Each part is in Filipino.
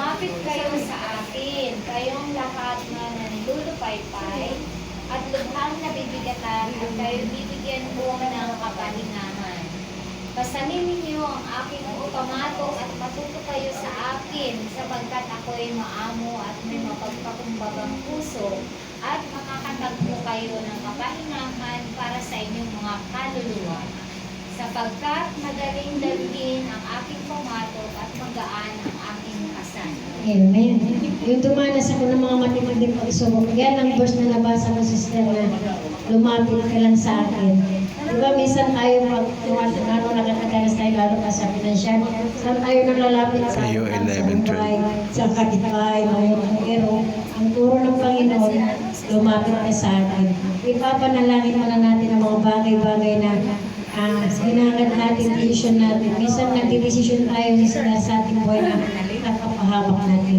lumapit kayo sa akin, kayong lahat na nanlulupaypay, at lubhang nabibigatan at kayo bibigyan ko ng kapahingahan. Pasanin ninyo ang aking upamato at matuto kayo sa akin sapagkat ako'y maamo at may mapagpakumbagang puso at makakatagpo kayo ng kapahingahan para sa inyong mga kaluluwa. Sapagkat madaling dalhin ang aking pamato at magaan ang aking asan. Amen. Yung dumanas ako ng mga matitinding pagsubok, yan ang verse na nabasa ko, sister, na lumapit ka lang sa akin. Di ba, minsan tayo pag tumat- ano, nakakadanas tayo lalo pa sa financial, saan tayo nalalapit sa Tayo, sa 11, 12. buhay, sa kapitbahay, mga pero ang turo ng Panginoon, lumapit ka sa akin. Ipapanalangin mo na natin ang mga bagay-bagay na ah, ginagad natin, decision natin. Minsan nagdidesisyon tayo sa ating buhay na nakapahamak natin.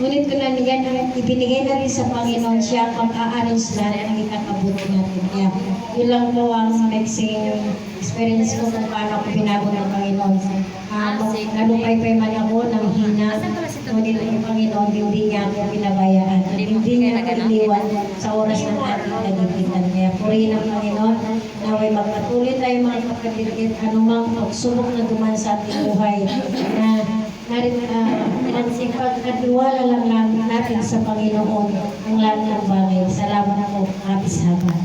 Ngunit ko na yan, ibinigay na rin sa Panginoon siya ang mag-a-arrange lahat ng ikakabuti natin. Kaya yun lang po ang mixing experience ko kung paano ako binago ng Panginoon. Uh, nalupay-pay man ako ng hina, ngunit ang Panginoon hindi niya ako pinabayaan. Hindi niya ako iniwan sa oras ng ating kagipitan. Kaya purihin ang Panginoon, naway magpatuloy tayo mga kapatid, anumang pagsubok na duman sa ating buhay na narin uh, ipagkatiwala lang namin natin sa Panginoon ang lahat ng bagay. Salamat po, Happy Sabbath.